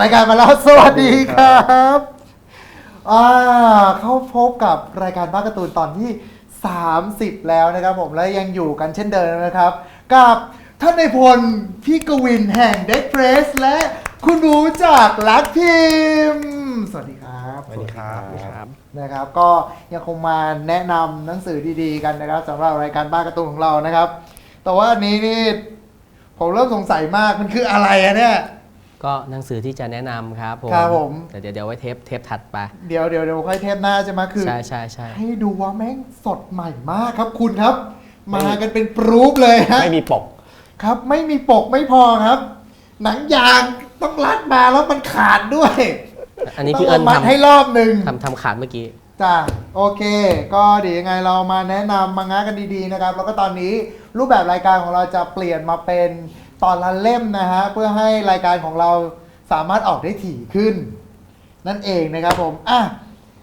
าวรายการมาแล้วสวัสดีครับอ่าเข้าพบกับรายการบ้านการ์ตูนตอนที่ 30 แล้วนะครับผมและยังอยู่กันเช่นเดิมนะครับ กับท่านในายพลพี่กวินแห่งเด็กเพรสและคุณรู้จากลักพิมพ์สวัสดีครับสวัสดีครับครับนะครับ ก็ยังคงมาแนะนำหนังสือดีๆกันนะครับสำหรับรายการบ้านการ์ตูนของเรานะครับ แต่ว่าอันนี้นี่ผมเริ่มสงสัยมากมันคืออะไรอะเนี่ย ก็หนังสือที่จะแนะนำครับผมครับผม แต่เดี๋ยวเดี๋ยวไว้เทปเทปถัดไป เดี๋ยวเดี๋ยวเดี๋ยวค่อยเทปหน้าจะมาคือ ใช่ใช่ใช่ให้ดูว่าแม่งสดใหม่มากครับคุณครับ มากันเป็นปรูปเลยฮะ ไม่มีปก ครับไม่มีปกไม่พอครับ หนังยางต้องรัดมาแล้วมันขาดด้วยอันนี้ต้พี่งเอิญมัดให้ทำรอบหนึ่ง ทำทำขาดเมื่อกี้ จ้าโอเค ก็เดี๋ยวยังไงเรามาแนะนำมังงะกันดีๆนะครับ แล้วก็ตอนนี้รูปแบบรายการของเราจะเปลี่ยนมาเป็น ตอนละเล่มนะฮะเพื่อให้รายการของเราสามารถออกได้ถี่ขึ้น นั่นเองนะครับผมอะ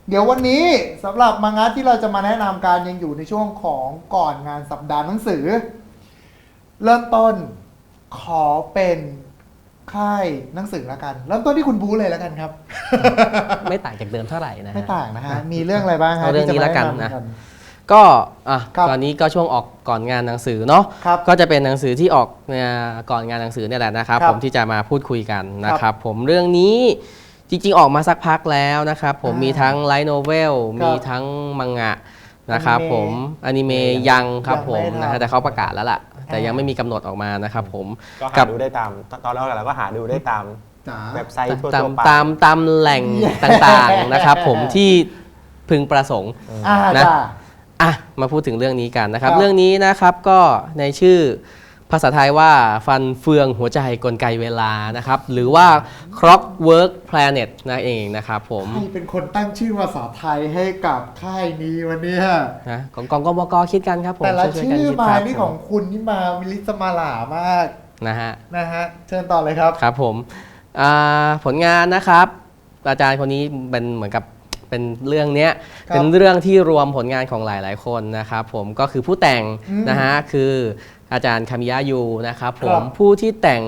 เดี๋ยววันนี้สำหรับมังงะที่เราจะมาแนะนำการยังอยู่ในช่วงของก่อนงานสัปดาห์หนังสือ เริ่มต้นขอเป็นค่ายหนังสือละกัน เริ่มต้นที่คุณบู๊เลยละกันครับ ไม่ต่างจากเดิมเท่าไหร่นะฮะไม่ต่างนะฮะมีเรื่องอะไรบ้างฮะเอาเรื่องนี้ที่จละกันมาแนะ ก็อะครับตอนนี้ก็ช่วงออกก่อนงานหนังสือเนาะครับก็จะเป็นหนังสือที่ออกเนี่ยก่อนงานหนังสือเนี่ยแหละนะครับ ครับผมที่จะมาพูดคุยกันนะครับผมเรื่องนี้จริงๆออกมาสักพักแล้วนะครับ ผมอ่ามีมีทั้งไลท์โนเวลครับมีทั้งมังงะนะครับอนิเมะผมอนิเมะยังครับยังผไม่มทำนะฮะแต่เขาประกาศแล้วล่ะ แต่อ่ายั ยังไม่มีกำหนดออกมานะครับผม ก็กัหาบ ดูได้ตามตอนแรกเราก็หาดูได้ตามจ๋า เว็บไซต์ทั่วตามๆไป ตามตามแหล่งต่างๆนะครับ ผมที่พึงประสงค์ อ่านะ จ้า อะมาพูดถึงเรื่องนี้กันนะครับ ครับเรื่องนี้นะครับก็ในชื่อภาษาไทยว่าฟันเฟืองหัวใจกลไกเวลานะครับ หรือว่า Clockwork Planet นั่นเองนะครับผมใครเป็นคนตั้งชื่อภาษาไทยให้กับค่ายนี้วันนี้นะของกองกบกคิดกันครับผมแต่ละช่วยๆชื่กันอคิดมาครับนี่ของคุณนี่มาวิลิสมาหลามากนะฮะ นะฮะ เชิญต่อเลยครับ ครับผมอ่าผลงานนะครับ อาจารย์คนนี้เป็นเหมือนกับ เป็นเรื่องเนี้ยครับเป็นเรื่องที่รวมผลงานของหลาย ๆ คนนะครับผมก็คือผู้แต่งอืมนะฮะคืออาจารย์คามิยะยูนะครับผครัมบผู้ที่แต่ง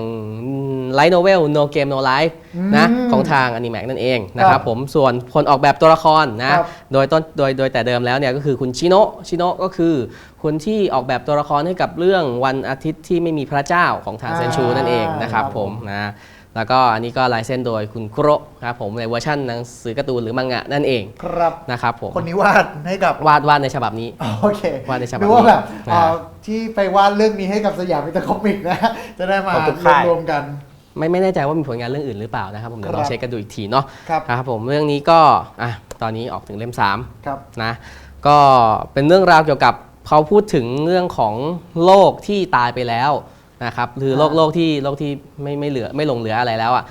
ไลท์โนเวล No Game No Life อืมนะของทางอนิแมกนั่นเองนะคครัรับบผมส่วนคนออกแบบตัวละครนะครับโดยต้นโดยโดยแต่เดิมแล้วเนี่ยก็คือคุณชิโนะชิโนะก็คือคนที่ออกแบบตัวละครให้กับเรื่องวันอาทิตย์ที่ไม่มีพระเจ้าของทางอ่าเซนชูนั่นเองนะครับครับผผมมนะ แล้วก็อันนี้ก็ลายเส้นโดยคุณคุโระครับผมในเวอร์ชันหนังสือการ์ตูนหรือมังงะนั่นเองครับนะครับผมคนนี้วาดให้กับวาดวาดในฉบับนี้ โอเควาดในฉบับดูว่าแบบนี้เอ่อนะที่ไปวาดเรื่องนี้ให้กับสยามมิตรคอมิกนะ จะได้มาขอบคุณค่ายรวมๆกัน ไม่ไม่แน่ใจว่ามีผลงานเรื่องอื่นหรือเปล่านะครับผมเดี๋ยวคลรัอบงเช็คกันดูอีกทีเนาะครับครับผมเรื่องนี้ก็อะตอนนี้ออกถึงเล่ม 3 ครับ นะก็เป็นเรื่องราวเกี่ยวกับเขาพูดถึงเรื่องของโลกที่ตายไปแล้ว นะครับคือโลกอ่าโลกที่โลกที่ไม่ไม่เหลือไม่หลงเหลืออะไรแล้วอะ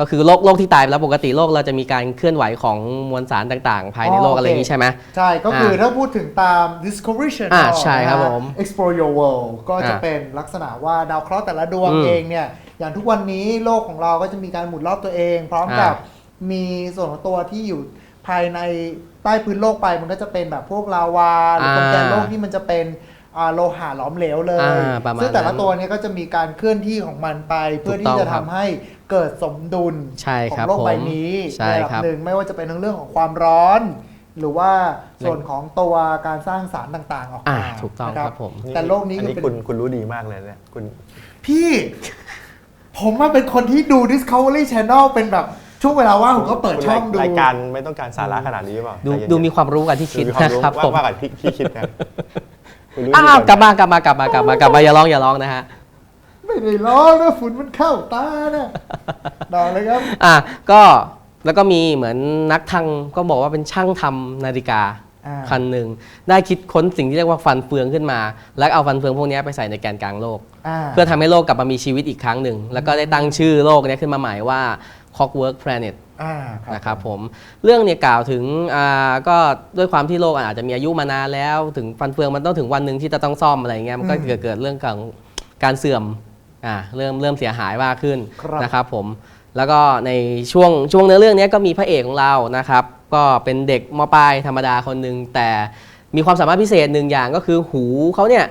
ก็คือโลกโลกที่ตายไปแล้วปกติโลกเราจะมีการเคลื่อนไหวของมวลสารต่าง ๆ ภายในโลกอะไรอย่างนี้ใช่ไหมใช่ก็คืออ่าถ้าพูดถึงตาม Discovery Channel อ่าใช่ครับนะฮะผม Explore Your World ก็จะอ่าเป็นลักษณะว่าดาวเคราะห์แต่ละดวงอืมเองเนี่ยอย่างทุกวันนี้โลกของเราก็จะมีการหมุนรอบตัวเอง พร้อมกับอ่มีส่วนของตัวที่อยู่ภายในใต้พื้นโลกไปมันก็จะเป็นแบบพวกลาวาหรือตรงแกนโลกที่มันจะเป็นอ่า โลหะหลอมเหลวเลย อ่าประมาณซึ่งแต่ละนั้นตัวเนี้ก็จะมีการเคลื่อนที่ของมันไป เพื่อถูกที่ต้องจะครัทำบให้เกิดสมดุลใช่ขอครับงโลกใบผมนี้ใช่ในระดัครับหนึ่งไม่ว่าจะเป็นทั้งเรื่องของความร้อน หรือว่าส่วนของตัวการสร้างสารต่างๆออกอ่ามาถูกต้องนะครับผม แต่โลกนี้อันนี้ก็คุเป็ณนคุณรู้ดีมากเลยเนี่ยคุณ พี่ ผมว่าเป็นคนที่ดู Discovery Channel เป็นแบบช่วงเวลาว่างผมก็เปิดคุณช่องดู รายการไม่ต้องการสาระขนาดนี้หรือเปล่าดูใจเย็นๆดูมีความรู้กันที่คิดดูมีความรู้นะครับว่าผม ว่ากับที่ที่คิดนะ คุณรู้ดีอ้าวกลับว่มากลับมากลับมากลับมากลับมาอย่าร้องอย่าร้องนะฮะไม่ได้ร้องนะฝุ่นมันเข้าตานะดอกเลยครับอะก็แล้วก็มีเหมือนนักทางก็บอกว่าเป็นช่างทำนาฬิกาอ่าคันหนึ่งได้คิดค้นสิ่งที่เรียกว่าฟันเฟืองขึ้นมา แล้วเอาฟันเฟืองพวกนี้ไปใส่ในแกนกลางโลก อ่า เพื่อทำให้โลกกลับมามีชีวิตอีกครั้งหนึ่ง แล้วก็ได้ตั้งชื่อโลกเนี้ขึ้นมาใหม่ว่า Clockwork Planet อ่านะครับผมเรื่องเนี่ยกล่าวถึงอ่าก็ด้วยความที่โลกอาจจะมีอายุมานานแล้ว ถึงฟันเฟืองมันต้องถึงวันหนึ่งที่จะต้องซ่อมอะไรเงี้ยมันก็อืมเกิดเกิดเรื่องของการเสื่อมอ่าเริ่มเริ่มเสียหายมากขึ้นครับ นะครับผมแล้วก็ในช่วงช่วงเนื้อเรื่องเนี้ยก็มีพระเอกของเรานะครับ ก็เป็นเด็กมปลายธรรมดาคนหนึ่งแต่มีความสามารถพิเศษหนึ่งอย่างก็คือหูเขาเนี่ย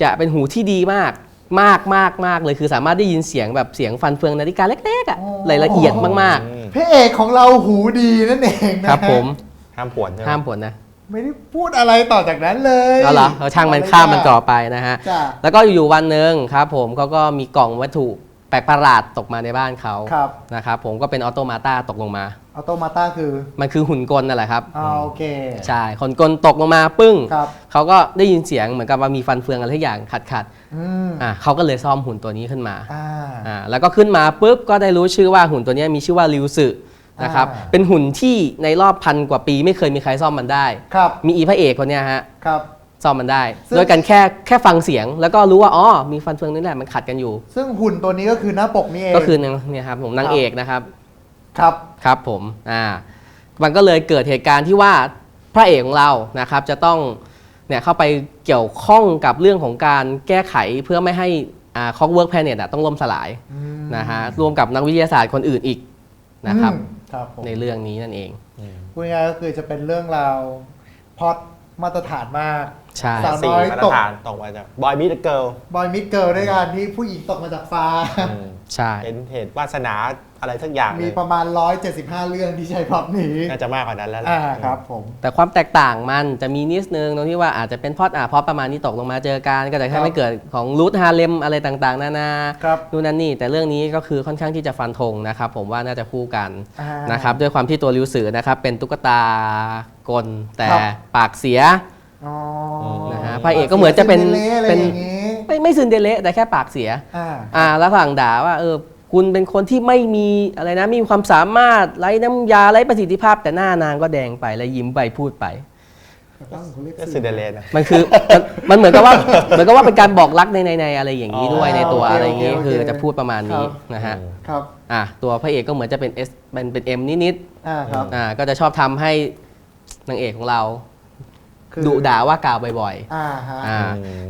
จะเป็นหูที่ดีมาก มากมากมากเลยคือสามารถได้ยินเสียงแบบเสียงฟันเฟืองนาฬิกาเล็กๆอะโอ้รายละเอียดมากอืมพระเอกของเราหูดีนั่นเองนะๆครับผมห้ามผวนใช่ไหมห้ามผลนะไม่ได้พูดอะไรต่อจากนั้นเลยเอาเหรอเอาช่างมันข้ามมันต่อไปนะฮะ จ้ะ แล้วก็อยู่ๆวันหนึ่งครับผมเขาก็มีกล่องวัตถุ แปลกประหลาดตกมาในบ้านเขาครับ นะครับผมก็เป็นออโตมาตาตกลงมา ออโตมาต้าคือมันคือหุ่นกลนั่นแหละครับอ่าโอเค ใช่หุ่นกลตกลงมาปึ้งครับ เขาก็ได้ยินเสียงเหมือนกับว่ามีฟันเฟืองอะไรทุกอย่างขัดขัดอืมๆอ่าเขาก็เลยซ่อมหุ่นตัวนี้ขึ้นมา อ่า อ่าแล้วก็ขึ้นมาปุ๊บก็ได้รู้ชื่อว่าหุ่นตัวนี้มีชื่อว่าริวสึนะครับอ่า เป็นหุ่นที่ในรอบพันกว่าปีไม่เคยมีใครซ่อมมันได้ ครับ มีอีพระเอกคนเนี้ยฮะครับ ซ่อมมันได้ซึ่งโดยการแค่แค่ฟังเสียง แล้วก็รู้ว่าอ๋อมีฟันเฟืองนี่แหละมันขัดกันอยู่ ซึ่งหุ่นตัวนี้ก็คือหน้าปกนี่เองก็คือเนี่ยครับผมนางเอกนะครับครับครับผมอ่ามันก็เลยเกิดเหตุการณ์ที่ว่าพระเอกของเรานะครับจะต้องเนี่ยเข้าไปเกี่ยวข้องกับเรื่องของการแก้ไขเพื่อไม่ให้อ่าคอกเวิร์กแพเน็ตต้องล่มสลายอืมนะฮะรวมกับนักวิทยาศาสตร์คนอื่นอีกนะครับอืมครับผมในเรื่องนี้นั่นเองพูดง่ายๆก็คือจะเป็นเรื่องราวพล็อดมาตรฐานมาก ใช่ สาวสี่น้อยมาตตรกฐานตกมาจากบอยมิดเกิลบอยมิดเกิลด้วยกันที่ผู้หญิงตกมาจากฟ้า ใช่ เป็นเหตุวาสนาอะไรสักอย่างมีเลยประมาณ 175 เรื่องที่ใช้พล็อตนี้น่าจะมากกว่านั้นแล้วแหละอ่าครับผม แต่ความแตกต่างมันจะมีนิดนึงตรงที่ว่าอาจจะเป็นพล็อดอะพล็อดประมาณนี้ตกลงมาเจอกันก็จะครัทำบให้เกิดของรูทฮาเลมอะไรต่างๆ นานาครับ นู่นนั่นนี่แต่เรื่องนี้ก็คือค่อนข้างที่จะฟันธงนะครับ ผมว่าน่าจะคู่กันอ่า นะครับ ด้วยความที่ตัวริวสือนะครับเป็นตุ๊กตากลแต่ครับ ปากเสีย อ๋อนะฮะพระเอกก็เหมือนจะเป็นซิดรลล่อะไรเป็นอย่างงี้ไม่ไม่ซึนเดเลแต่แค่ปากเสียอ่าอ่าแล้วฝั่งด่าว่าเออคุณเป็นคนที่ไม่มีอะไรนะไมมีความสามารถไร้น้ำยาไร้ประสิทธิภาพแต่หน้านางก็แดงไปแล้วยิ้มไปพูดไปก็ซินเดอเรลนะมันคือมันมันเหมือนกับว่าเหมือนกับว่าเป็นการบอกรักในในในอะไรอย่างนี้ด้วยอ๋อในตัวโอเคอะไรอย่างนี้โอเคคือจะพูดประมาณนี้ครับนะฮะครับอะตัวพระเอกก็เหมือนจะเป็น S เป็นเป็น M นิดอ่าครับๆอ่าก็จะชอบทำให้นางเอกของเรา คือดุด่าว่ากล่าวบ่อยอ่าฮะ ๆอ่า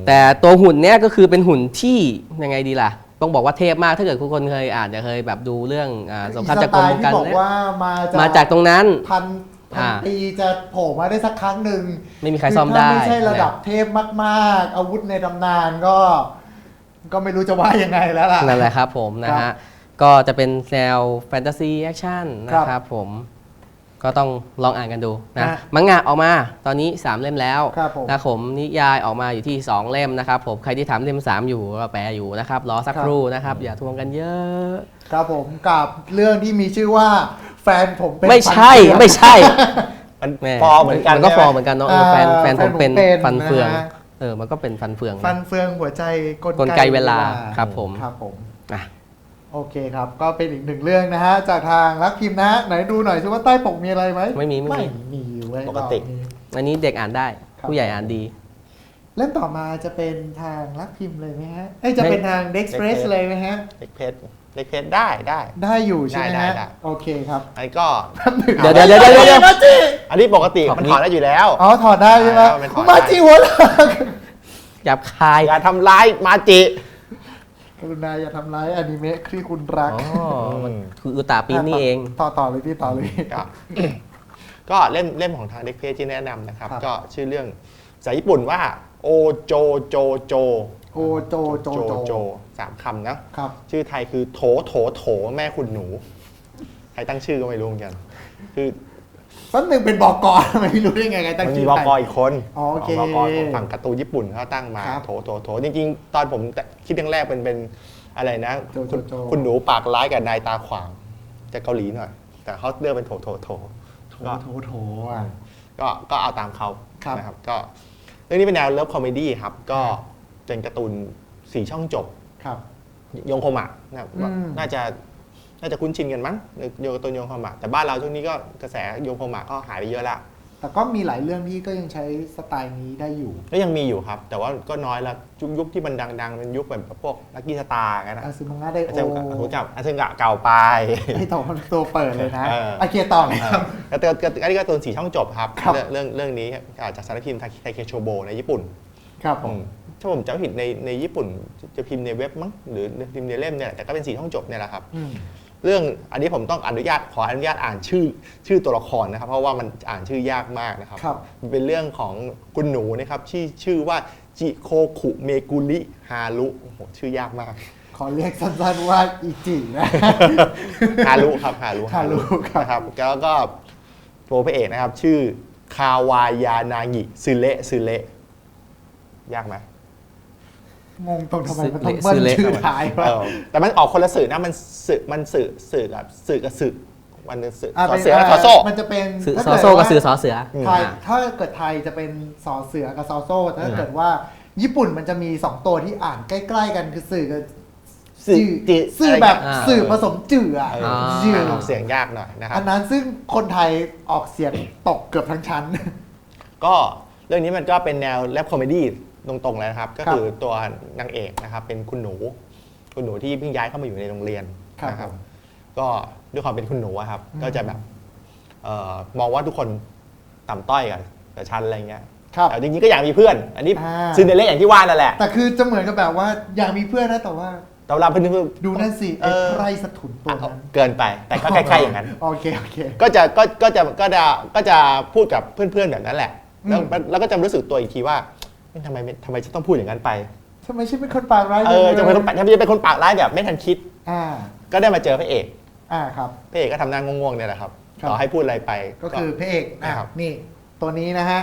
แต่ตัวหุ่นเนี้ยก็คือเป็นหุ่นที่ยังไงดีล่ะ ต้องบอกว่าเทพมากถ้าเกิดทุกคนเคยอ่านจะเคยแบบดูเรื่องอ่าสงครามจักรกรมอีสไตล์กันที่บอกว่ามาจากมาจากตรงนั้น พันพันอ่า ปีจะโผล่มาได้สักครั้งหนึ่งไม่มีใครซ่อมได้ ถ้าไม่ใช่ระดับเทพมากๆ อาวุธในตำนานก็ ก็ไม่รู้จะว่ายังไงแล้วล่ะ นั่นแหละครับผมนะครัฮะ บก็จะเป็นแนวแฟนตาซีแอคชั่นนะครับครับผม ก็ต้องลองอ่านกันดูนะฮะมังงะออกมาตอนนี้ 3 เล่มแล้วครับผมนะผมนิยายออกมาอยู่ที่ 2 เล่มนะครับผมใครที่ถามเล่ม 3 อยู่ก็แปลอยู่นะครับรอสักครับครู่นะครับ อย่าทวงกันเยอะ ครับผมกับเรื่องที่มีชื่อว่าแฟนผมเป็นไม่ใช่ฟันเฟือง ไม่ใช่มันแม่ฟอร์เหมือนกันมันก็ใช่ฟไหอร์เหมือนกันเนาะเออแฟนแฟนผมเป็นแฟนผมเป็นฟันเฟืองนะฮะ เออมันก็เป็นฟันเฟือง ฟันเฟืองหัวใจกลกลไกเวลาครับผม ครับผม อะ โอเคครับ ก็เป็นอีกหนึ่งเรื่องนะฮะ จากทางรักพิมพ์นะฮะ ไหนดูหน่อยซิว่าใต้ปกมีอะไรไหมไม่มีไม่มี มีเว้ยปกติ รอบนี้ อันนี้เด็กอ่านได้ ครับ ผู้ใหญ่อ่านดี เล่มต่อมาจะเป็นทางรักพิมพ์เลยไหมฮะเอ้ยจะไม่เป็นทาง Dexpress เลยไหมฮะเล็กเพชรเล็กเพชรได้ได้ ได้อยู่ใช่ไหมได้ฮะได้ โอเคครับ อันนี้ก็เดี๋ยวเดี๋ยวเดี๋ยวเดี๋ยวเดี๋ยวมาจิอันนี้ปกติขอบมันนี้ถอดได้อยู่แล้ว อ๋อถอดได้ใช่ไหมได้มันถอดได้ มาจิหัวเราะหยาบคาย อย่าทำร้ายมาจิก รุณาอย่าทำร้ายอนิเมะที่คุณรักอ๋อมันคืออุตาปีนี่เอง ต่อต่อเลยพี่ต่อเลยก็ก็เล่มเล่มของทางเด็กเพจที่แนะนำนะครับ ครับ ก็ชื่อเรื่องภาษาญี่ปุ่นว่าโอโจโจโจโอโจโจโจสามคำนะ ครับ ชื่อไทยคือโถโถโถแม่คุณหนู ใครตั้งชื่อก็ไม่รู้เหมือนกัน คือ แป๊บหนึงเป็นบอกกอนไม่รู้ได้ไงไงตั้งมันชื่มีอบกอีกคนอ๋อโอเค บกของฝั่งการ์ตูนญี่ปุ่นเขาตั้งมาครับโถโถโถจริงๆ ตอนผมคิดเรื่องแรกเป็นเป็นอะไรนะโจโจคุณโจ คุณหนูปากร้ายกับนายตาขวางจะเกาหลีหน่อย แต่เขาเลือกเป็นโถโถโถโถก็ โถโถอะ ก็ก็เอาตามเขาครับ นะครับ ก็เรื่องนี้เป็นแนวเลิฟคอมเมดี้ครับ ก็เป็นการ์ตูนสี่ช่องจบ ครับ ยงโคมะนะครับอืม น่าจะ น่าจะคุ้นชินกันมั้งโยการ์ตูนยงโคมะแต่บ้านเราช่วงนี้ก็กระแสยงโคมะก็หายไปเยอะละแต่ก็มีหลายเรื่องที่ก็ยังใช้สไตล์นี้ได้อยู่ ก็ยังมีอยู่ครับ แต่ว่าก็น้อยละยุคยุคที่มันดังๆเป็นยุคแบบพวกลักกี้สตาร์กันนะอาซึมังงะไดอาโอจารย์ผมจับอาจารย์กะเก่าไปไอ้ตัวตัวเปิดเลยนะเอออาเกียร์ต่อเลยครับแล้วก็ก็อันนี้ก็ตัวสี่ช่องจบครับครับ เรื่องเรื่องเรื่องนี้อ่าจากสารพิมพ์ไทเคโชโบในญี่ปุ่น ครับผอืมมถ้าผมจำไม่ผิดในในญี่ปุ่นจะพิมพ์ในเว็บมั้งหรือพิมพ์ในเล่มเนี่ยแหละแต่ก็เป็นสี่ช่องจบเนี่ยแหละครับอืม เรื่องอันนี้ผมต้องอนุญาตขออนุญาตอ่านชื่อชื่อตัวละครนะครับ เพราะว่ามันอ่านชื่อยากมากนะครับครับ มันเป็นเรื่องของคุณหนูนะครับที่ชื่อว่าจิโคคุเมกุริฮารุโอ้โหชื่อยากมาก ขอเรียกสั้นๆว่าอีจินะ ฮารุครับฮารุฮารุครับ นะครับแล้วก็ตัวพระเอกนะครับ ชื่อคาวายานางิซึเละซึเละยากไหม งงตรงทำไมมันซื้ต้องอเบิ้ลซื้อเละชื่อท้ายเอวะอแต่มันออกคนละสื่อนะมันสื่อมันสื่อสื่อกับสื่อกับสื่อมันเป็นสื่ออะสอเป็นเสือกับสอโซ่ มันจะเป็นสือถ้าซอเกิดโซ่กับว่าสือสอเสือไทยอ่าถ้าเกิดไทยจะเป็นสอเสือกับซอโซ่แต่ถ้าอืมเกิดว่า ญี่ปุ่นมันจะมีสองตัวที่อ่านใกล้ ๆ กันคือสื่อกับสื่อจื่จืดสื่ออะไรแบบอ่าสื่อผสมจื่ออะเออจื่ออ่านออกเสียงยากหน่อยนะครับ อันนั้นซึ่งคนไทยออกเสียงตกเกือบทั้งชั้น ก็เรื่องนี้มันก็เป็นแนวแรปคอมเมดี้ ตรงๆเลยนะครับ ก็ครับคือตัวนางเอกนะครับเป็นคุณหนู คุณหนูที่เพิ่งย้ายเข้ามาอยู่ในโรงเรียนครับนะครับก็ด้วยความเป็นคุณหนูอะครับอืมก็จะแบบเอ่อมองว่าทุกคนต่ำต้อยกับกับฉันอะไรเงี้ยครับ แต่จริงๆก็อยากมีเพื่อน อันนี้อ่า ซินเดอเรลล่าอย่างที่ว่านั่นแหละแต่คือจะเหมือนกับแบบว่าอยากมีเพื่อนนะแต่ว่า แต่เวลาเพื่อนดูนั่นสิเอไอ้อไพรสถุนตัวนั้นเกินไปแต่ก็คล้ายๆอย่างนั้น โอเคโอเค ก็จะก็ก็จะก็จะก็จะพูดกับเพื่อนๆแบบนั้นแหละแล้วอืม แล้วก็จะรู้สึกตัวอีกทีว่าเอ๊ะ ทำไมไม่ทำไมฉันต้องพูดอย่างนั้นไปทำไมฉันเป็นคนปากร้ายเออจะเป็นคนปากจะเป็นคนปากร้ายแบบไม่ทันคิด อ่า ก็ได้มาเจอพระเอกอ่าครับพระเอกก็ทำหน้างงๆเนี่ยแหละครับครับต่อให้พูดอะไรไป ก็คือพระเอกอะนะครับนี่ ตัวนี้นะฮะ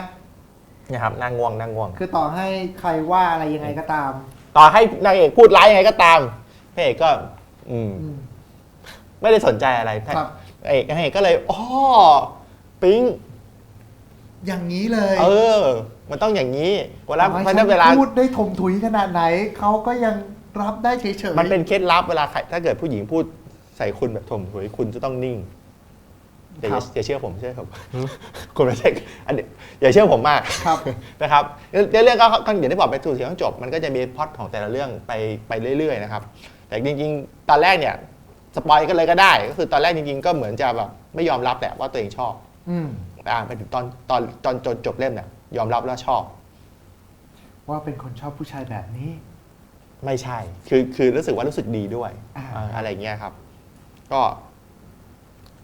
นะครับหน้างวงหน้างวง คือต่อให้ใครว่าอะไรยังไงก็ตาม ต่อให้นางเอกพูดร้ายยังไงก็ตามพระเอกก็ อืมอืมไม่ได้สนใจอะไรพระครับเอกนางเอกก็เลยอ๋อปิ๊งอย่างนี้เลย เออ มันต้องอย่างนี้เวลาต่อให้เพราะฉะฉันั้นนเวลา พูดได้ถมถุยขนาดไหน เขาก็ยังรับได้เฉยๆมันเป็นเคล็ดลับเวลาใครถ้าเกิดผู้หญิงพูดใส่คุณแบบถมถุยคุณจะต้องนิ่งอย่าครับอย่าเชื่อผมเชื่อผมคุณไม่ใช่อันนี้อย่าเชื่อผมมากครับนะครับเรื่องเรื่องก็ก็อย่างที่บอกไปสู่เสียงจบ มันก็จะมีพล็อตของแต่ละเรื่องไปไปเรื่อยๆนะครับ แต่จริงๆ ตอนแรกเนี่ยสปอยกันเลยก็ได้ ก็คือตอนแรกจริงๆ ก็เหมือนจะแบบไม่ยอมรับแหละว่าตัวเองชอบอืมแต่อ่านไปถึงตอนตอนตอนจนจบเล่มเนี่ย ยอมรับแล้วชอบ ว่าเป็นคนชอบผู้ชายแบบนี้ ไม่ใช่ คือคือรู้สึกว่ารู้สึกดีด้วยอ่า อ่าอะไรเงี้ยครับ ก็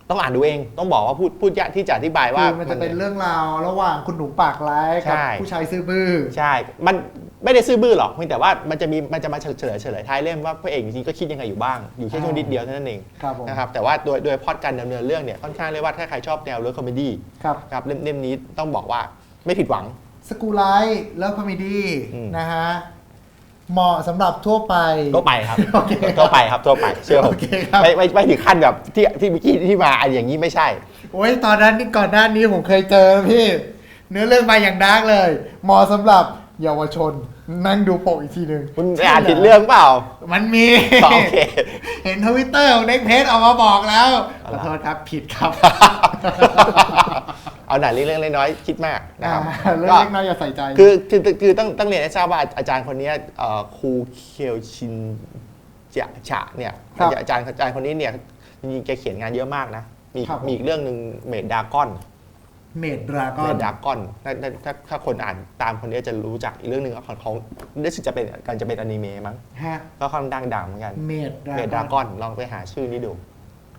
ต้องอ่านดูเอง ต้องบอกว่าพูดพูดยากที่จะอธิบายว่า คือมันจะเป็นเรื่องราวระหว่างคุณหนูปากร้ายกับใช่ ผู้ชายซื่อบื้อ ใช่ มันไม่ได้ซื่อบื้อหรอกเพียงแต่ว่ามันจะมีมันจะมาเฉลยเฉลยท้ายเล่มว่าพระเอกจริงๆก็คิดยังไงอยู่บ้าง อยู่แค่ช่วงนิดเดียวเท่านั้นเองครับผม นะครับ แต่ว่าโดยโดยพล็อดการดำเนินเรื่องเนี่ยค่อนข้างเรียกว่าถ้าใครชอบแนวเรื่องคอมเมดี้ครับ ครับเล่มเล่มนี้ต้องบอกว่า ไม่ผิดหวัง สกูไลท์เลิฟคอมเมดี้อืม นะฮะ เหมาะสำหรับทั่วไป ทั่วไปครับโอเคทั่วไปครับทั่วไปเชื่อผมโอเคครับ ไม่ไม่ไม่ถึงขั้นแบบที่ที่เมื่อกี้ที่มาอันอย่างนี้ไม่ใช่ โอ้ยตอนนั้นนี่ก่อนหน้านี้ผมเคยเจอพี่ เนื้อเรื่องมาอย่างดาร์กเลย เหมาะสำหรับเยาวชน นั่งดูปกอีกทีหนึ่งคุณไปอ่านผิดเรื่องเปล่า มันมี โอเค เห็นทวิตเตอร์ของเน็กเพจออกมาบอกแล้วขอะไรอโทษครับผิดครับ เอาหน่าเรื่องๆน้อยๆคิดมากนะครับอ่าเรื่องก็เล็กน้อยอย่าใส่ใจ คือคือคือต้องต้องเรียนให้ทราบว่าอาจารย์คนเนี้ยเอ่อครูเคียวชินจะฉะเนี่ยครับ อาจารย์อาจารย์คนนี้เนี่ยจริงๆแกเขียนงานเยอะมากนะมีครับมีอีกเรื่องหนึ่งเมดดากอน เมดดราก้อเมน ดดากอนถ้าถ้าถ้าถ้าคนอ่านตามคนนี้จะรู้จักอีกเรื่องหนึ่งของเขาได้สึกจะเป็นการจะเป็นอนิเมะมั้งฮะ ก็ค่อนข้างดังเหมือนกันเมดดราเมดดาก้กออนนลองไปหาชื่อนี้ดู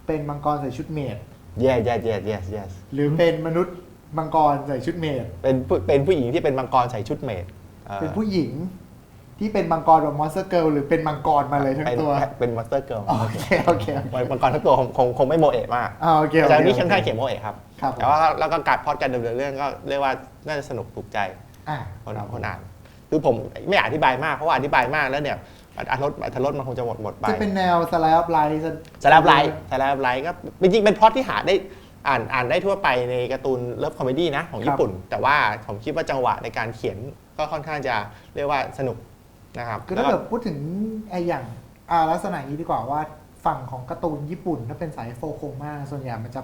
เป็นมังกรใส่ชุดเมด yes yes yes yes yes หรือเป็นมนุษย์มังกรใส่ชุดเมดเป็นผู้เป็นผู้หญิงที่เป็นมังกรใส่ชุดเมดอ่อเป็นผู้หญิงที่เป็นมังกรแบบมอนสเตอร์เกิลหรือเป็นมังกรมาเลยทั้งเป็นตัว เป็นมอนสเตอร์เกิร์ลโอเคโอเคมังกรทั้งตัวคงคงคงไม่โมเอะมากอ่าโอเคโอแต่เคอันนี้โอค่อนข้างเขียนโมเอะครับ ครับแต่ว่าแล้วก็การพล็อดการดำเนินเรื่องก็เรียกว่าน่าจะสนุกถูกใจอ่าคนอ่านคนอ่านคือผมไม่อยากอธิบายมากเพราะว่าอธิบายมากแล้วเนี่ย อรรถอรรถรสมันคงจะหมดหมดไปจะเป็นแนวสไลด์ออฟไลท์สแลบไลท์สแลบไลท์ก็จริงๆเป็นพล็อตที่หาได้อ่านอ่านได้ทั่วไปในการ์ตูนเลิฟคอมเมดี้นะของญี่ปุ่น แต่ว่าผมคิดว่าจังหวะในการเขียนก็ค่อนข้างจะเรียกว่าสนุกนะครับคือถ้าเกิดพูดถึงไออย่างอ่าลักษณะนี้ดีกว่าว่าฝั่งของการ์ตูนญี่ปุ่นถ้าเป็นสายโฟโคมาส่วนใหญ่มันจะ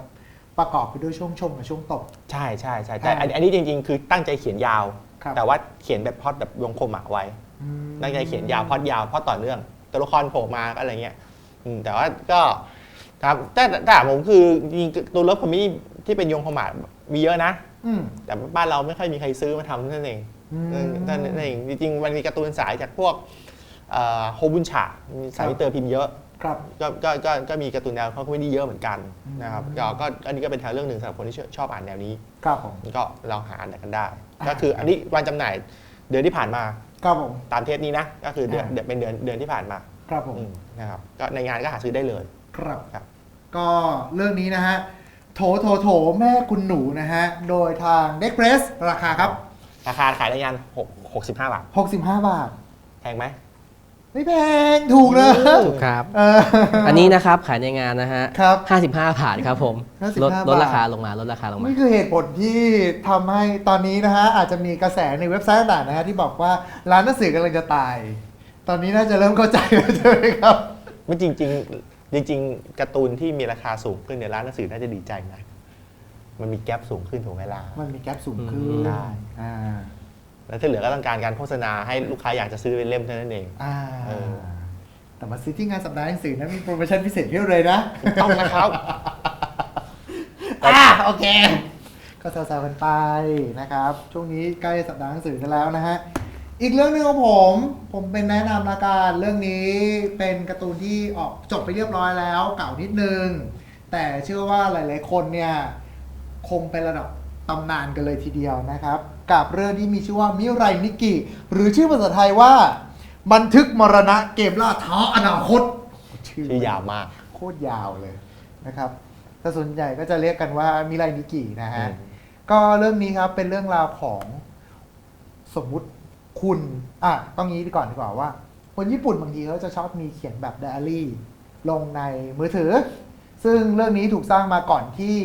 ประกอบไปด้วยช่วงชมกับช่วงตบ ใช่ใช่ใช่แต่อ่าอันอันนี้จริง ๆ คือตั้งใจเขียนยาวครับแต่ว่าเขียนแบบพล็อดแบบวงคมอะไว้อืม ตั้งใจเขียนยาวพล็อดยาวพล็อดต่อเนื่อง ตัวละครโผล่มาก็อะไรเงี้ยอืมแต่ว่าก็ครับแต่แต่ถามผมคือจริงๆตัวเลิฟคอมมี่ที่เป็นยงคอมมามีเยอะนะ อืม แต่บ้านเราไม่ค่อยมีใครซื้อมาทำนั่นเองอืมเออนั่นเองจริงๆมันมีการ์ตูนสายจากพวกโฮบุนฉามีสายครับมิเตอร์พิมพ์เยอะ ครับ ก็ก็ก็ก็มีการ์ตูนแนวเขาคอมเมดี้เยอะเหมือนกันนะครับก็ก็อันนี้ก็เป็นทางเรื่องหนึ่งสำหรับคนที่ชอบชอบอ่านแนวนี้ ครับผม ก็ลองหาอ่านกันได้อ่าก็คืออันนี้วันจำหน่ายเดือนที่ผ่านมา ครับผม ตามเทปนี้นะก็คือเดือนอ่า เดือนเป็นเดือนเดือนที่ผ่านมาครับผม อืมนะครับก็ในงานก็หาซื้อได้เลย ครับ ครับ ก็เรื่องนี้นะฮะ โถโถโถแม่คุณหนูนะฮะ โดยทางเด็กเพรสราคาครับ ราคาขายในงาน6 65 บาท 65 บาท แพงไหม ไม่แพงถูกเลยถูกครับเอออันนี้นะครับขายในงานนะฮะครับ55 บาทครับผม55ลดลดบาทราคาลงมาลดราคาลงมา นี่คือเหตุผลที่ทำให้ตอนนี้นะฮะอาจจะมีกระแสในเว็บไซต์ต่างๆนะฮะที่บอกว่าร้านหนังสือกำลังจะตาย ตอนนี้น่าจะเริ่มเข้าใจแล้วใช่ไหมครับ ไม่จริงจริงๆจริง ๆการ์ตูนที่มีราคาสูงขึ้นในยร้านหนังสือน่าจะดีใจนะมันมีแกลบสูงขึ้นถูกไหมล่ะมันมีแกลบสูงขึ้นอืม ได้อ่า แล้วที่เหลือก็ต้องการการโฆษณาให้ลูกค้าอยากจะซื้อเป็นเล่มเท่านั้นเองอ่าเออแต่มาซื้อที่งานสัปดาห์หนังสือนะมีโปรโมชั่นพิเศษเพียบเลยนะถูกต้องนะครับอ่าโอเค ก็แซวๆกันไปนะครับ ช่วงนี้ใกล้สัปดาห์หนังสือกันแล้วนะฮะอีกเรื่องหนึ่งของผม ผมเป็นแนะนำละกันเรื่องนี้เป็นการ์ตูนที่ออกจบไปเรียบร้อยแล้ว เก่านิดนึง แต่เชื่อว่าหลาย ๆ คนเนี่ย คงเป็นระดับตำนานกันเลยทีเดียวนะครับ กับเรื่องที่มีชื่อว่ามิไรนิกิหรือชื่อภาษาไทยว่า บันทึกมรณะเกมล่าท้าอนาคตชื่อยาวมาก โคตรยาวเลยนะครับแต่ส่วนใหญ่ก็จะเรียกกันว่ามิไรนิกินะฮะอืมก็เรื่องนี้ครับเป็นเรื่องราวของสมมุติคุณอะต้องงี้ดีก่อนดีกว่าว่า คนญี่ปุ่นบางทีเขาจะชอบมีเขียนแบบไดอารี่ ลงในมือถือ ซึ่งเรื่องนี้ถูกสร้างมาก่อนที่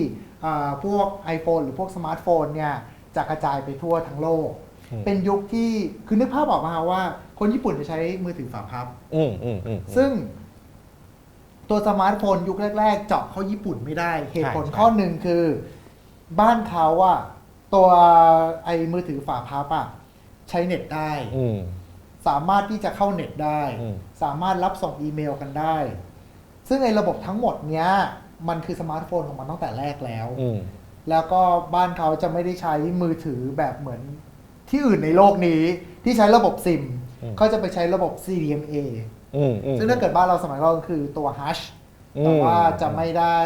อ่าพวก iPhone หรือพวกสมาร์ทโฟนเนี่ย จะกระจายไปทั่วทั้งโลกอืมเป็นยุคที่คือนึกภาพออกมาว่า คนญี่ปุ่นจะใช้มือถือฝาพับอืมอืมอืมซึ่งตัวสมาร์ทโฟนยุคแรก ๆ เจาะเข้าญี่ปุ่นไม่ได้ เหตุผลใช่ข้อหนึ่งคือ บ้านเขาอะตัวไอ้มือถือฝาพับอะใช้เน็ตได้อืมสามารถที่จะเข้าเน็ตได้อืมสามารถรับส่งอีเมลกันได้ ซึ่งไอ้ระบบทั้งหมดเนี้ย มันคือสมาร์ทโฟนของมันตั้งแต่แรกแล้วอืม แล้วก็บ้านเขาจะไม่ได้ใช้มือถือแบบเหมือนที่อื่นในโลกนี้ที่ใช้ระบบซิมอืมเขาจะไปใช้ระบบ CDMA อืมอืมซึ่งถ้าเกิดบ้านเราสมัยเราคือตัว Hush อืมแต่ว่าจะไม่ได้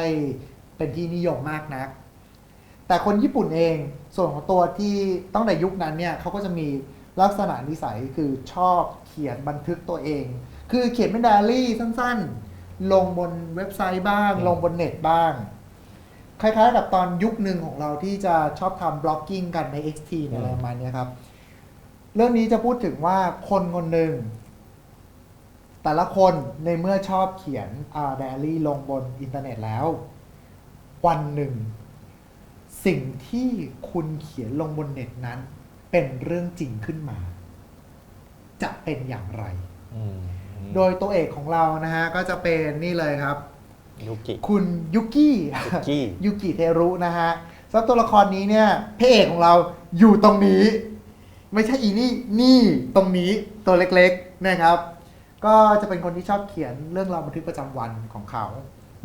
เป็นที่นิยมมากนัก แต่คนญี่ปุ่นเองส่วนของตัวที่ตั้งแต่ยุคนั้นเนี่ยเขาก็จะมีลักษณะนิสัยคือชอบเขียนบันทึกตัวเอง คือเขียนเป็นไดอารี่สั้นๆ ลงบนเว็บไซต์บ้าง ลงบนเน็ตบ้าง คล้ายๆ กับตอนยุคหนึ่งของเราที่จะชอบทำบล็อกกิ้งกันใน XT ในอะไรประมาณเนี้ยครับ เรื่องนี้จะพูดถึงว่าคนคนหนึ่ง แต่ละคนในเมื่อชอบเขียนอ่าไดอารี่ลงบนอินเทอร์เน็ตแล้ว วันหนึ่ง สิ่งที่คุณเขียนลงบนเน็ตนั้น เป็นเรื่องจริงขึ้นมา จะเป็นอย่างไร อืม โดยตัวเอกของเรานะฮะ ก็จะเป็นนี่เลยครับ ยุกิ คุณยุกี้ยุกิ ยุกิเทรุนะฮะสำหรับตัวละครนี้เนี่ยพระเอกของเราอยู่ตรงนี้ ไม่ใช่อีนี่นี่ตรงนี้ตัวเล็กๆนะครับ ก็จะเป็นคนที่ชอบเขียนเรื่องราวบันทึกประจำวันของเขา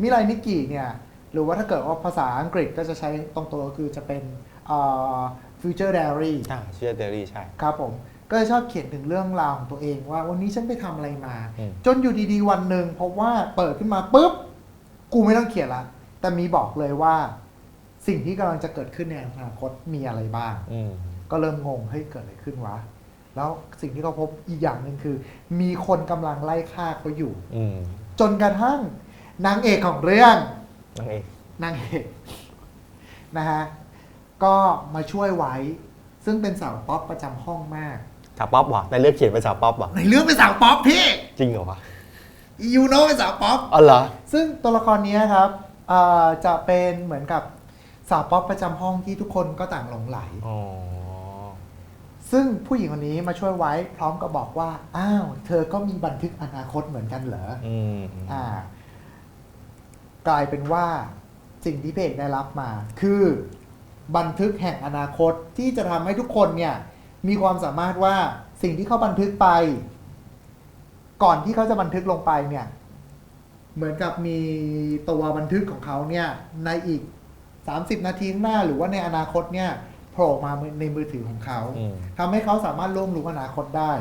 มิไรนิกิเนี่ยหรือว่าถ้าเกิดว่าภาษาอังกฤษก็จะใช้ตรงตัวก็คือจะเป็นเอ่อ future diary อ่าเชื่อเดลี่ใช่ ครับผมก็จะชอบเขียนถึงเรื่องราวของตัวเองว่าวันนี้ฉันไปทำอะไรมา อืม จนอยู่ดีๆวันหนึ่งพบว่าเปิดขึ้นมาปุ๊บ กูไม่ต้องเขียนละ แต่มีบอกเลยว่า สิ่งที่กำลังจะเกิดขึ้นในอนาคตมีอะไรบ้าง อืม ก็เริ่มงงเฮ้ยเกิดอะไรขึ้นวะ แล้วสิ่งที่เขาพบอีกอย่างหนึ่งคือ มีคนกำลังไล่ฆ่าเขาอยู่ อืมจนกระทั่งนางเอกของเรื่องนั่นเองนางเอกนะฮะ ก็มาช่วยไว้ ซึ่งเป็นสาวป๊อปประจำห้องมาก สาวป๊อปวะในเรื่องเขียนเป็นสาวป๊อปวะในเรื่องเป็นสาวป๊อปพี่ จริงเหรอวะ ยูโนเป็นสาวป๊อปอ๋อเหรอ ซึ่งตัวละครนี้ครับเอ่อจะเป็นเหมือนกับสาวป๊อปประจำห้องที่ทุกคนก็ต่างหลงไหล อ๋อ ซึ่งผู้หญิงคนนี้มาช่วยไว้พร้อมกับบอกว่า อ้าว เธอก็มีบันทึกอนาคตเหมือนกันเหรอ อืม อ่ากลายเป็นว่าสิ่งที่เพเอกได้รับมา คือบันทึกแห่งอนาคตที่จะทำให้ทุกคนเนี่ยมีความสามารถว่าสิ่งที่เขาบันทึกไป ก่อนที่เขาจะบันทึกลงไปเนี่ย เหมือนกับมีตัวบันทึกของเขาเนี่ยในอีก 30 นาทีข้างหน้าหรือว่าในอนาคตเนี่ยโผล่มาในมือถือของเขาอืม ทำให้เขาสามารถล่วงรู้อนาคตได้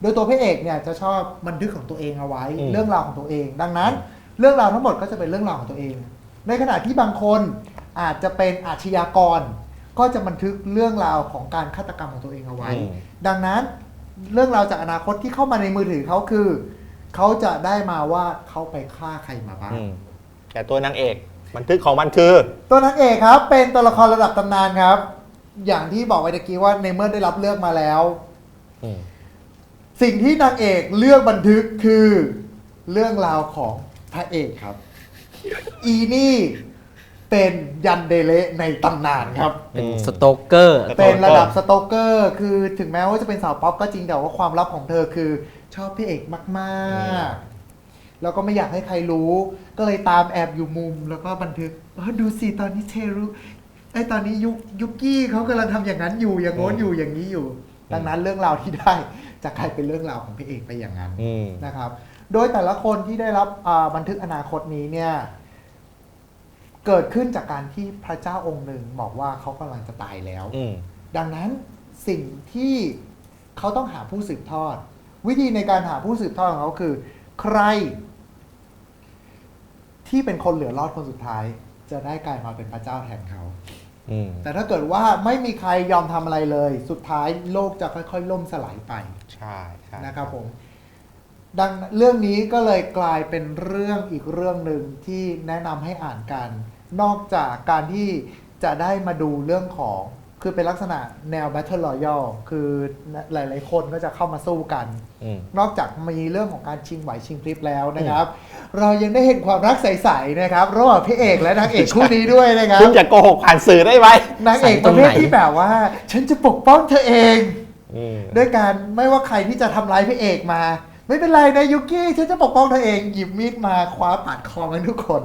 โดยตัวพระเอกเนี่ยจะชอบบันทึกของตัวเองเอาไว้ อืม เรื่องราวของตัวเอง ดังนั้น เรื่องราวทั้งหมดก็จะเป็นเรื่องราวของตัวเอง ในขณะที่บางคนอาจจะเป็นอาชญากร ก็จะบันทึกเรื่องราวของการฆาตกรรมของตัวเองเอาไว้ อืม ดังนั้น เรื่องราวจากอนาคตที่เข้ามาในมือถือเขาคือ เขาจะได้มาว่าเขาไปฆ่าใครมาบ้างอืมแต่ตัวนางเอกบันทึกของมันคือ ตัวนางเอกครับ เป็นตัวละครระดับตำนานครับ อย่างที่บอกไว้ตะกี้ว่าในเมื่อได้รับเลือกมาแล้ว อืมสิ่งที่นางเอกเลือกบันทึกคือเรื่องราวของพระเอกครับ อีนี่ เป็นยันเดเละในตำนานครับ เป็นอืมสโตเกอร์แล้วเป็นระดับสโตเกอร์ คือถึงแม้ว่าจะเป็นสาวป๊อปก็จริงแต่ว่าความลับของเธอคือชอบพี่เอกมากๆ แล้วก็ไม่อยากให้ใครรู้ ก็เลยตามแอบอยู่มุมแล้วก็บันทึกเออดูสิตอนนี้เทรุไอยตอนนี้ยุยุกี้เขากำลังทำอย่างนั้นอยู่อย่างโน้นอยู่อย่างนี้อยู่ ดังนั้นเรื่องราวที่ได้จะกลายเป็นเรื่องราวของพี่เอกไปอย่างนั้นอืมนะครับ โดยแต่ละคนที่ได้รับอ่าบันทึกอนาคตนี้เนี่ย เกิดขึ้นจากการที่พระเจ้าองค์หนึ่งบอกว่าเขากำลังจะตายแล้ว อืมดังนั้นสิ่งที่เขาต้องหาผู้สืบทอด วิธีในการหาผู้สืบทอดของเขาคือ ใคร ที่เป็นคนเหลือรอดคนสุดท้าย จะได้กลายมาเป็นพระเจ้าแทนเขา อืมแต่ถ้าเกิดว่าไม่มีใครยอมทำอะไรเลย สุดท้ายโลกจะค่อยๆ ล่มสลายไป ใช่ใช่นะครับผมดังเรื่องนี้ก็เลยกลายเป็นเรื่องอีกเรื่องหนึ่งที่แนะนำให้อ่านกัน นอกจากการที่จะได้มาดูเรื่องของคือเป็นลักษณะแนว Battle Royale คือหลาย ๆ คนก็จะเข้ามาสู้กัน อืม นอกจากมีเรื่องของการชิงไหวชิงพริบแล้วนะครับ เรายังได้เห็นความรักใส ๆ นะครับระหว่างพระเอกและนางเอกคู่นี้ด้วยนะครับ คุณอย่าโกหกผ่านสื่อได้ไหมนางเอกประเภทที่แบบว่า ฉันจะปกป้องเธอเอง อืม ด้วยการไม่ว่าใครที่จะทำร้ายพระเอกมา ไม่เป็นไรนะยุกี้ฉันจะปกป้องเธอเองหยิบมีดมาคว้าปาดคอมันทุกคน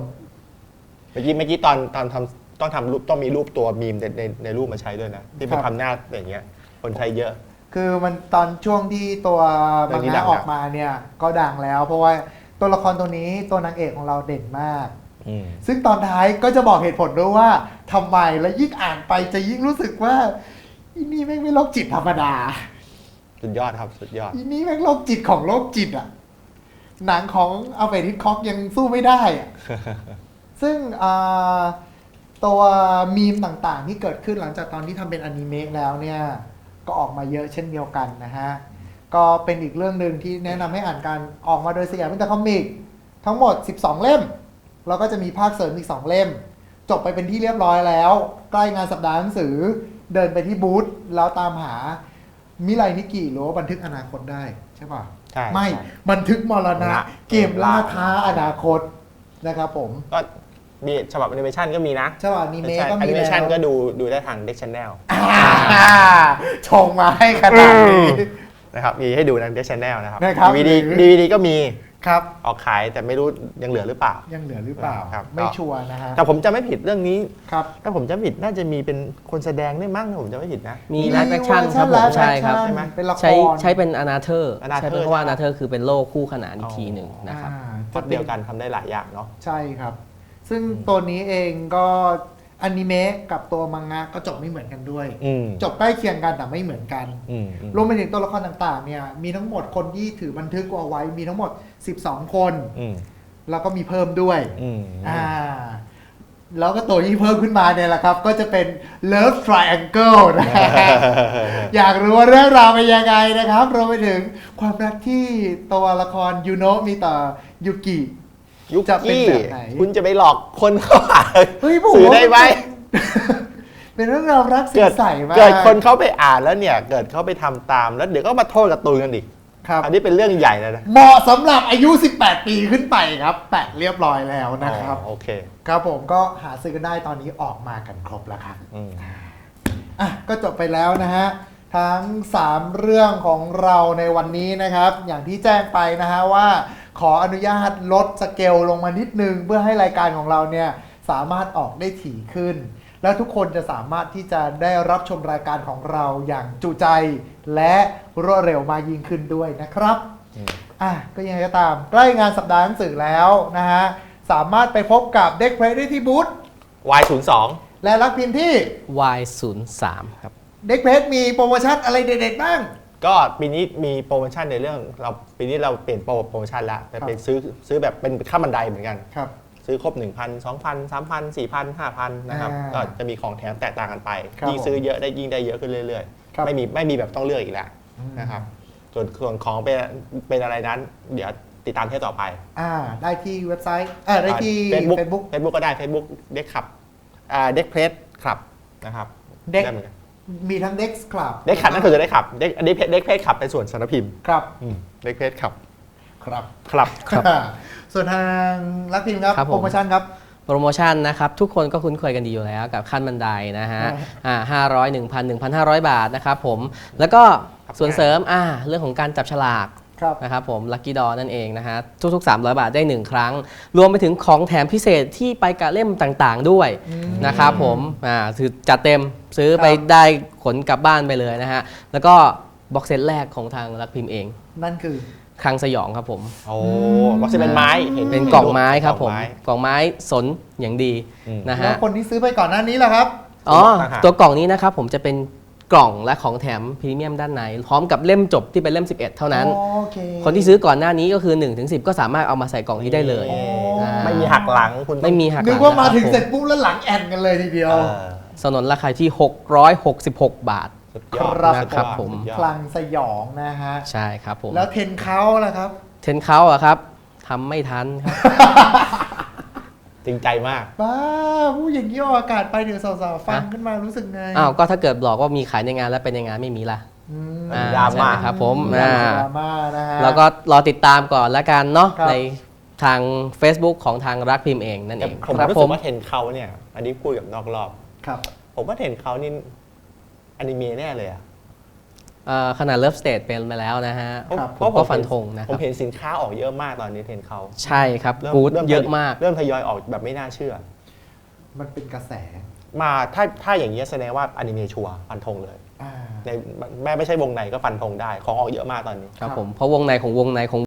เมื่อกี้เมื่อกี้ตอนตอนทำต้องทำรูปต้องมีรูปตัวมีมในในในรูปมาใช้ด้วยนะ ที่เป็นครับ ทำหน้าอย่างเงี้ยคนใช้เยอะ คือมันตอนช่วงที่ตัวเรื่มัองงนี้งะดังออกมาเนี่ยก็ดังแล้ว เพราะว่าตัวละครตัวนี้ตัวนางเอกของเราเด่นมาก อืม ซึ่งตอนท้ายก็จะบอกเหตุผลด้วยว่าทำไมและยิ่งอ่านไปจะยิ่งรู้สึกว่าอีนี่แม่งไม่โรคจิตธรรมดาสุดยอดครับสุดยอด อีนี่แม่งโรคจิตของโรคจิตอะหนังของอัลเฟรดฮิตคอกยังสู้ไม่ได้อะ ซึ่งอ่าตัวมีมต่างๆ ที่เกิดขึ้นหลังจากตอนที่ทำเป็นอนิเมะแล้วเนี่ย ก็ออกมาเยอะเช่นเดียวกันนะฮะ ก็เป็นอีกเรื่องหนึ่งที่แนะนำให้อ่านการออกมาโดยสยามเป็นแต่คอมิก ทั้งหมด 12 เล่ม แล้วก็จะมีภาคเสริมอีก 2 เล่ม จบไปเป็นที่เรียบร้อยแล้ว ใกล้งานสัปดาห์หนังสือเดินไปที่บูธแล้วตามหามิไลนิกิหรือว่าบันทึกอนาคตได้ใช่ป่ะใช่ไม่ใช่บันทึกมรณะนะเกมล่าท้าอนาคตนะครับผมก็ มีฉบับแอนิเมชันก็มีนะฉบับอนิเมะก็แอมีนิเมแล้วชันก็ดูดูได้ทางเด็กชแนลอ่าชงมาให้ขนาดนี้ นะครับมีให้ดูทางเด็กชแนลนะครับนะครับดีวีดีหรือ ดีวีดีก็มีครับ ออกขายแต่ไม่รู้ยังเหลือหรือเปล่า ยังเหลือหรือเปล่า ครับ ไม่ก็ชัวร์นะฮะแต่ผมจะไม่ผิดเรื่องนี้ ครับ ถ้าผมจะไม่ผิดน่าจะมีเป็นคนแสดงด้วยมั้งถ้าผมจะไม่ผิดนะ มีมีไลฟ์แอคชั่นครับผไลมฟ์ใช่ครับแอคชั่นใช่ไหมเป็นละคร ใช้ใช้เป็นอนาเธอร์ Another ใช่เป็นเพราะว่าอใช่ไหมนาเธอร์คือเป็นโลกคู่ขนานอีกทีหนึ่งนะครับ อ่าพล็อดเดียวกันทำได้หลายอย่างเนาะ ใช่ครับ ซึ่งตัวนี้เองก็อนิเมะกับตัวมังงะก็จบไม่เหมือนกันด้วย อืมจบใกล้เคียงกันแต่ไม่เหมือนกัน อืมอืม รวมไปถึงตัวละครต่างๆเนี่ยมีทั้งหมดคนที่ถือบันทึกเอาไว้มีทั้งหมด 12 คน อืมแล้วก็มีเพิ่มด้วยอืมอ่าแล้วก็ตัวที่เพิ่มขึ้นมาเนี่ยแหละครับ ก็จะเป็น Love Triangle นะอยากรู้ว่าเรื่องราวเป็นยังไงนะครับรวมไปถึงความรักที่ตัวละครยูโนะมีต่อยูกิ ยุคจะเป็นกี้แบบไหน คุณจะไปหลอกคนเข้าหาเฮ้ยผมสื่อว่าได้ไหม เป็นเรื่องราวรักใเกิดสๆมากเกิดคนเขาไปอ่านแล้วเนี่ย เกิดเขาไปทำตามแล้วเดี๋ยวก็มาโทษการ์ตูนกันอีกครับ อันนี้เป็นเรื่องใหญ่เลยนะเหมาะสำหรับอายุ 18 ปีขึ้นไปครับ แปะเรียบร้อยแล้วนะครับ อ๋อโอเคครับผมก็หาซื้อกันได้ตอนนี้ออกมากันครบแล้วครับ อืม อะก็จบไปแล้วนะฮะ ทั้ง 3 เรื่องของเราในวันนี้นะครับ อย่างที่แจ้งไปนะฮะว่า ขออนุญาตลดสเกลลงมานิดนึง เพื่อให้รายการของเราเนี่ยสามารถออกได้ถี่ขึ้น แล้วทุกคนจะสามารถที่จะได้รับชมรายการของเราอย่างจุใจ และรวดเร็วมากยิ่งขึ้นด้วยนะครับอืมอะก็ยังไงก็ตามใกล้งานสัปดาห์หนังสือแล้วนะฮะสามารถไปพบกับเด็กเพลย์ได้ที่บูธ Y 0 2 และรักพิมพ์ที่ Y03 ครับ เด็กเพลย์มีโปรโมชั่นอะไรเด็ดๆบ้าง ก็ปีนี้มีโปรโมชั่นในเรื่องเราปีนี้เราเปลี่ยนโปรโปรโมชั่นแล้วแต่เป็นซื้อซื้อแบบเป็นข้ามบันไดเหมือนกัน ครับ ซื้อครบ 1,000 2,000 3,000 4,000 5,000นะครับอ่าก็จะมีของแถมแตกต่างกันไป ครับยิ่งซื้อเยอะได้ยิ่งได้เยอะขึ้นเรื่อยครับ ๆ ไม่มีไม่มีแบบต้องเลือกอีกแล้วนะครับส่วนส่วนของเป็นเป็นอะไรนั้น เดี๋ยวติดตามเทปต่อไป อ่า ได้ที่เว็บไซต์เออได้ที่เฟซบุ๊ก Facebook เฟซบุ๊กก็ได้ Facebook เด็กขับอ่าเด็กเพลสขับนะครับเด็กได้เหมือนกัน มีทั้ง Dex Club เด็กขับนั่นคือจะได้ขับเด็กเด็กเด็กเพลสขับเป็นส่วนสารพิมพ์ครับเด็กเพลสขับครับครับครับ ส่วนทางรักพิมพ์ครับครับผม โปรโมชั่นครับ โปรโมชั่นนะครับ ทุกคนก็คุ้นเคยกันดีอยู่แล้วกับขั้นบันไดนะฮะอ่าห้าร้อยหนึ่งพันหนึ่งพันห้าร้อยบาทนะครับผม แล้วก็ครับส่วนเสริมอ่าเรื่องของการจับฉลาก ครับนะครับผมลั c กี้ดอนั่นเองนะฮะทุก ๆ 300 บาทได้ 1 ครั้ง รวมไปถึงของแถมพิเศษที่ไปกับเล่มต่างๆ ด้วยนะครับผมอ่าคือจัดเต็มซื้อไปครับ ได้ขนกลับบ้านไปเลยนะฮะแล้วก็บ็อกเซตแรกของทางรักพิมพ์เองนั่นคือ คลังสยองครับผม โอ้บ็อกซ์เป็นไม้เห็นเป็นกล่องไม้ครับผม กล่องไม้กล่องไม้สนอย่างดีอืม นะแล้ฮะวคนที่ซื้อไปก่อนหน้านี้ล่ะครับ อ๋อต่างหากตัวกล่องนี้นะครับผมจะเป็น กล่องและของแถมพรีเมียมด้านในพร้อมกับเล่มจบที่เป็นเล่ม 11 เท่านั้น โอเคคนที่ซื้อก่อนหน้านี้ก็คือ1นถึงสิก็สามารถเอามาใส่กล่องนี้ได้เลยโอ้อ่าไม่มีหักหลังคุณไม่มีหักหลังนึกว่ามาถึงนะคบเสร็จปุ๊บแล้วหลังแอนกันเลยทีเดียวเออสนนราคาที่ 666 บาท สุดยอดครับสุดยอดครับผม สุดยอด คลังสยองนะฮะ ใช่ครับผมแล้วเทนเขาล่ะครับ เทนเขาอะครับทำไม่ทันครับ จริงใจมาก บ้าผู้อย่างนี้ออกอากาศไปเดี๋ยวสาวๆฟังขึ้นมารู้สึกไงอ้าวก็ถ้าเกิดบอกว่ามีขายในงานแล้วเป็นในงานไม่มีล่ะอืมอ่าดราม่า ใช่ไหครับผมดราอ่าม่านะฮะ แล้วก็รอติดตามก่อนละกันเนาะครับ ในทาง Facebook ของทางรักพิมพ์เองนั่นแต่เองผมครับรู้ผสึม กว่าเทรนเขาเนี่ย อันนี้พูดกับนอกรอบ ครับ ผมว่าเทรนเขานี่อนิเมะแน่เลยอะเอ่อ ขนาดเลิฟสเตทเป็นไปแล้วนะฮะครับเพราะก็ผมฟันเห็ธงนะคผมรับเห็นสินค้าออกเยอะมากตอนนี้เทรนเขาใช่ครับริ่กู๊ดริ่เยอะมาก เริ่มทยอยออกแบบไม่น่าเชื่อ มันเป็นกระแสมาถ้าถ้าอย่างนี้ยแสดงว่าอนิเมะชัวร์ฟันธงเลยอ่า ในแม่ไม่ใช่วงในก็ฟันธงได้ของออกเยอะมากตอนนี้ ครับครับผมเพราะวงในของวงในของ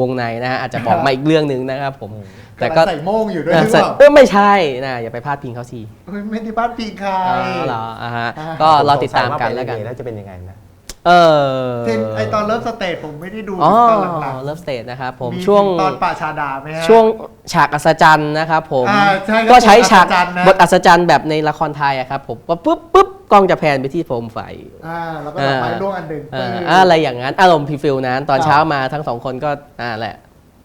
วงในนะฮะอาจจะบอกมาอีกเรื่องหนึ่งนะครับผมอืมแต่กำก็ลังใส่โม่งอยู่ด้วยเอหอรือใส่เปล่าเออไม่ใช่นะอย่าไปพลาดพิงเขาสิเฮ้ยไม่ได้บ้านปีใคร อ๋อเหรออ่าฮะอ่าก็รอติดตามกันแล้วกันผมสงสัยาเป็อนิเมะแล้วจะเป็นยังไงนะ เออเทนไอตอนเริ่มสเตจผมไม่ได้ดูอ๋อตอนหลังเลิฟสเตทนะครับผๆมมีช่วงตอนป่าชาดาไหมฮะช่วงฉากอัศจรรย์นะครับผมอ่าใช่ครับก็ใช้ฉากบทอัศจรรย์นะบทอัศจรรย์แบบในละครไทยอะครับผมว่าปุ๊บปุ๊บกล้องจะแพนไปที่โฟมไฟอ่าแล้วก็ดอกไม้อ่าร่วงอันหนึ่งเอ่อปึ้งอะไรอย่างนั้นอารมณ์พิฟิลนั้น ตอนครับเช้ามาทั้งสองคนก็อ่าแหละ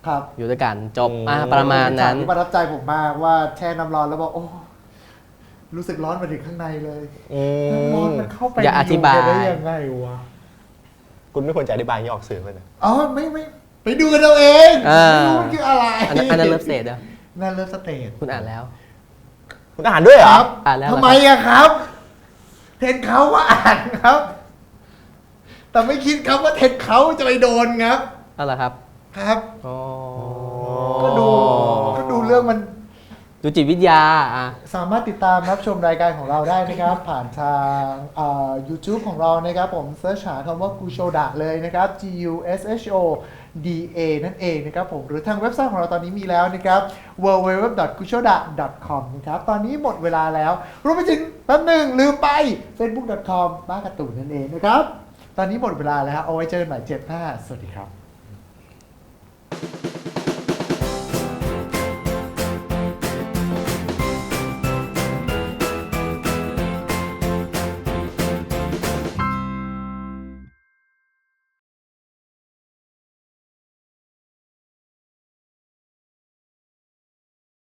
ครับอยู่ด้วยกันจบอืมอ่าประมาณนั้นเป็ฉกที่ประทับใจผมมากว่าแช่น้ำร้อนแล้วบอกโอ้ รู้สึกร้อนมาถึงข้างในเลยอืน้ำร้อนมมันเข้าไปอย่าอธิบาย ได้ยังไงวะคุณไม่ควรจะอธิบายอย่างนี้ออกสื่อเลยนะ อ๋อไม่ไม่ไปดูกันเอาเองอ่าไม่รู้มันคืออะไรอันนั้นอันนั้นเลิฟสเตทเหรอนั่นเลิฟสเตจคุณอ่านแล้ว คุณอ่านด้วยเหรคอรับอ่านแล้วเหรอ ทำไมอะครับ เทนเขาว่าอ่านครับ แต่ไม่คิดครับว่าเทนเขาจะไปโดนครับเอาละครับครับ อ๋อ ก็ดูก็ดูเรื่องมัน ดูจิตวิทยาอะ สามารถติดตามรับชมรายการของเราได้นะครับ ผ่านทางเอ่อ YouTube ของเรานะครับ ผมเสิร์ชหาคำว่ากูโชดะเลยนะครับ G U S H O D A นั่นเองนะครับผมหรือทางเว็บไซต์ของเราตอนนี้มีแล้วนะครับ w w w g u s h o d a c o m นะครับ ตอนนี้หมดเวลาแล้วรวมไปถึงแป๊บหนึ่งลืมไป facebook.com บ้าการ์ตูนนั่นเองนะครับ ตอนนี้หมดเวลาแล้วเอาไว้เจอกันใหม่เจ็ดหน้าสวัสดีครับ